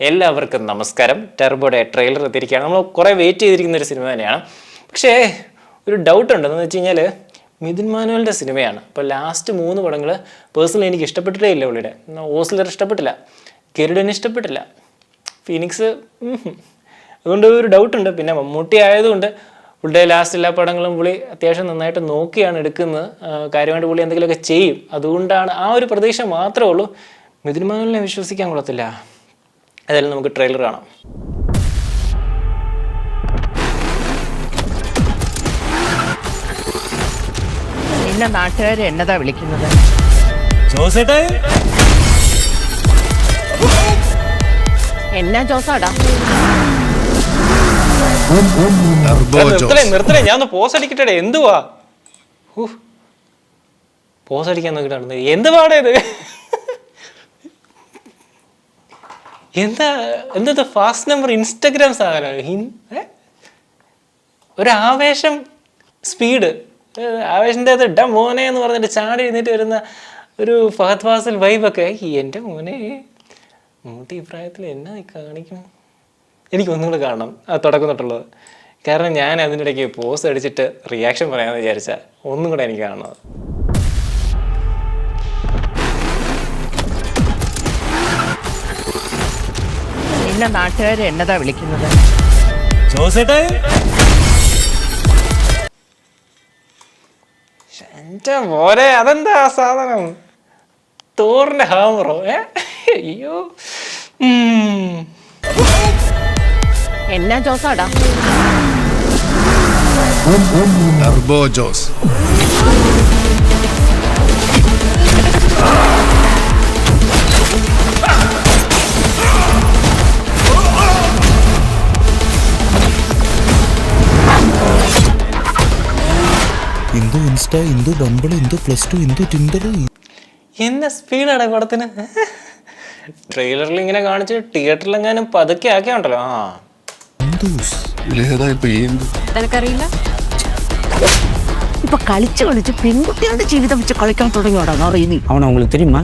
എല്ലാവർക്കും നമസ്കാരം. ടെർബോയുടെ ട്രെയിലർ എത്തിയിരിക്കുകയാണ്. നമ്മൾ കുറേ വെയിറ്റ് ചെയ്തിരിക്കുന്ന ഒരു സിനിമ തന്നെയാണ്. പക്ഷേ ഒരു ഡൗട്ട് ഉണ്ടെന്ന് വെച്ച് കഴിഞ്ഞാൽ മിഥുൻ മാനുവലിന്റെ സിനിമയാണ്. അപ്പോൾ ലാസ്റ്റ് മൂന്ന് പടങ്ങൾ പേഴ്സണലി എനിക്ക് ഇഷ്ടപ്പെട്ടിട്ടേ ഇല്ല പുള്ളിയുടെ. ഓസ്ലർ ഇഷ്ടപ്പെട്ടില്ല. ഗരുഡൻ ഇഷ്ടപ്പെട്ടില്ല. ഫീനിക്സ് അതുകൊണ്ട് ഒരു ഡൗട്ട് ഉണ്ട്. പിന്നെ മമ്മൂട്ടി ആയതുകൊണ്ട് പുള്ളിയുടെ ലാസ്റ്റ് എല്ലാ പടങ്ങളും പുള്ളി അത്യാവശ്യം നന്നായിട്ട് നോക്കിയാണ് എടുക്കുന്നത്. കാര്യമായിട്ട് പുള്ളി എന്തെങ്കിലുമൊക്കെ ചെയ്യും. അതുകൊണ്ടാണ് ആ ഒരു പ്രതീക്ഷ മാത്രമേ ഉള്ളൂ. മിഥുൻ മാനുവലിനെ വിശ്വസിക്കാൻ കൊള്ളത്തില്ല. ഏതായാലും നമുക്ക് ട്രെയിലർ കാണാം. നിന്നെ നാട്ടുകാർ എന്നതാ വിളിക്കുന്നത്? എന്നാ ജോസാടാ? നിർത്തലേ ഞാൻ ഒന്ന് പോസ് അടിക്കട്ടെ എന്തുവാ? പോസ് അടിക്കാൻ നോക്കിട്ട് നടന്നത് എന്ത് പാടാ ഇത് എന്താ എന്താ ഫാസ്റ്റ് നമ്പർ ഇൻസ്റ്റഗ്രാം സാധനമാണ്? ഒരു ആവേശം സ്പീഡ് ആവേശന്റെ ഇട മോനെ എന്ന് പറഞ്ഞിട്ട് ചാടി എഴുന്നേറ്റ് വരുന്ന ഒരു ഫഹദ് ഫാസിൽ വൈബൊക്കെ എന്റെ മോനെ മമ്മൂട്ടി ഈ പ്രായത്തിൽ എന്നാ കാണിക്കും? എനിക്ക് ഒന്നും കൂടെ കാണണം. ആ തുടക്കം തൊട്ടുള്ളത് കാരണം ഞാൻ അതിനിടയ്ക്ക് പോസ് അടിച്ചിട്ട് റിയാക്ഷൻ പറയാമെന്ന് വിചാരിച്ചാൽ ഒന്നും കൂടെ എനിക്ക് കാണണം. നിന്നെ നാട്ടുകാർ എന്നതാ വിളിക്കുന്നത്? ജോസേട്ടേ? എന്റെ മോനെ അതെന്താ ആ സാധനം? തോറിന്റെ ഹാമറോ? ഏ? അയ്യോ. ഉം. എന്നാ ജോസാടാ? Turbo Jose. Indu Insta Indu Bumble Indu plus two Indu Tinder എന്ന സ്പീഡാണ് പടത്തിന് ട്രെയിലറിൽ ഇങ്ങനെ കാണിച്ച് തിയേറ്ററിലെങ്ങാനും പതുക്കെ ആക്കിയുണ്ടല്ലോ ആ ഇന്ദുസ് ഇതിലേതാ ഇപ്പൊ ഈ എന്ത്? നിനക്കറിയില്ല இப்ப கழிச்சு கழிச்சு பெண்குட்டியோட ஜீவிதம் வச்சு கழிக்காம தொடங்கியோட நிறைய அவனை உங்களுக்கு தெரியுமா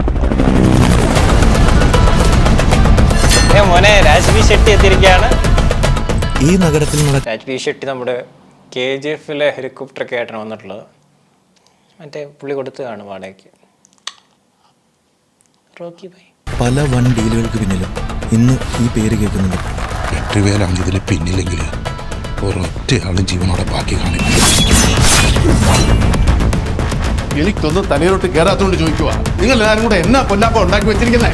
ഏ മോനെ രാജ്വി ഷെട്ടി എത്തിയിരിക്കുകയാണ് ഈ നഗരത്തിൽ നട രാജ്വി ഷെട്ടി നമ്മുടെ കെ ജി എഫിലെ ഹെലികോപ്റ്ററൊക്കെ ആയിട്ടാണ് വന്നിട്ടുള്ളത്. മറ്റേ പുള്ളി കൊടുത്തതാണ് വാടകയ്ക്ക്. Rocky by. പല വൺ ഡീലുകൾക്ക് പിന്നിലും ഇന്ന് ഈ പേര് കേൾക്കുന്നുണ്ട്. എട്ടുപേരാണ് ഇതിൽ പിന്നില്ലെങ്കിൽ ഒരൊറ്റയാളും ജീവനോടെ ബാക്കി കാണില്ല. എനിക്കൊന്നും തലയിലോട്ട് കയറാത്തോണ്ട് ചോദിക്കുക നിങ്ങൾ എല്ലാവരും കൂടെ എന്നാ പൊന്നാപ്പ ഉണ്ടാക്കി വെച്ചിരിക്കുന്നേ?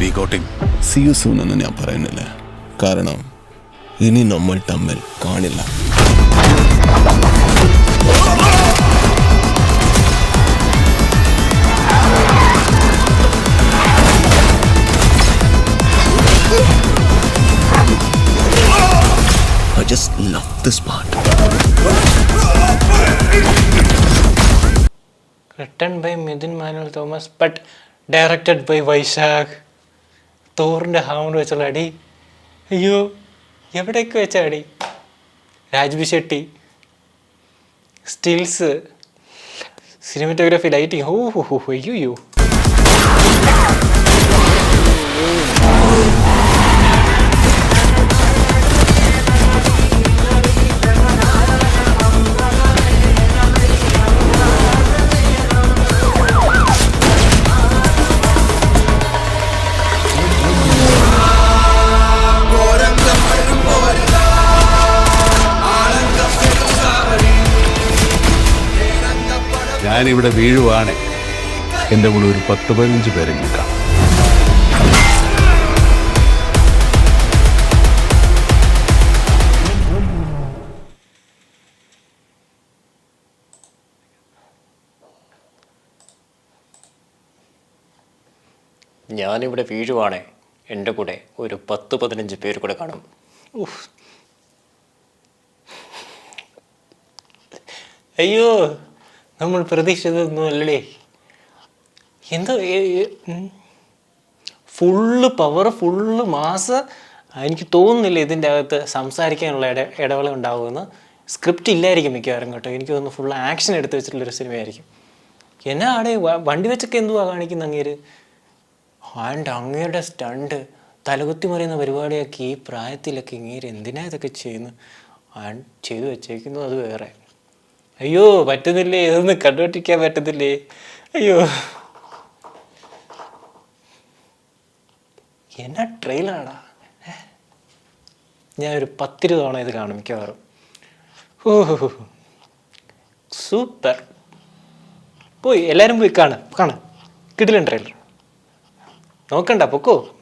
We getting see you soon എന്ന് ഞാൻ പറയുന്നില്ല. കാരണം ഇനി നമ്മൾ തമ്മിൽ കാണില്ല. I just love this part. Written by Mithun Manuel Thomas but directed by Vysakh തോറിന്റെ hammer വെച്ചുള്ള അടി എവിടെയൊക്കെ വെച്ചാടി? Raj B Shetty stills cinematography lighting ഓ ഹോ ഹോ അയ്യോ. ഞാനിവിടെ വീഴുവാണ്. എന്റെ കൂടെ ഒരു പത്ത് പതിനഞ്ച് പേരെ കാണാം. ഞാനിവിടെ വീഴുവാണേ. എന്റെ കൂടെ ഒരു പത്ത് പതിനഞ്ച് പേര് കൂടെ കാണും. അയ്യോ. നമ്മൾ പ്രതീക്ഷിച്ചതൊന്നും അല്ലടേ. എന്തോ ഫുള്ള് പവർ ഫുള്ള് മാസ് എനിക്ക് തോന്നുന്നില്ല ഇതിന്റെ അകത്ത് സംസാരിക്കാനുള്ള ഇട ഇടവേള ഉണ്ടാകുമെന്ന് സ്ക്രിപ്റ്റ് ഇല്ലായിരിക്കും മിക്കവാറും കേട്ടോ. എനിക്ക് തോന്നുന്നു ഫുൾ ആക്ഷൻ എടുത്ത് വെച്ചിട്ടുള്ളൊരു സിനിമയായിരിക്കും. എന്നാ ആടെ വണ്ടി വെച്ചൊക്കെ എന്തുവാ കാണിക്കുന്ന അങ്ങേര്? ആൻഡ് അങ്ങയുടെ സ്റ്റണ്ട് തലകുത്തി മറിയുന്ന പരിപാടിയൊക്കെ ഈ പ്രായത്തിലൊക്കെ ഇങ്ങേര് എന്തിനാ ഇതൊക്കെ ചെയ്യുന്നു? ആൻഡ് ചെയ്തു വെച്ചേക്കുന്നു അത് വേറെ. അയ്യോ പറ്റുന്നില്ലേ? ഇതൊന്നും കണ്ടുപിടിക്കാൻ പറ്റുന്നില്ലേ? അയ്യോ. എന്നാ ട്രെയിലാണാ ഞാൻ ഒരു പത്തിരു തവണ ഇത് കാണും മിക്കവാറും. സൂപ്പർ. പോയി എല്ലാവരും പോയി കാണാം കാണാം. കിടിലൻ ട്രെയിലർ. നോക്കണ്ട പൊക്കോ?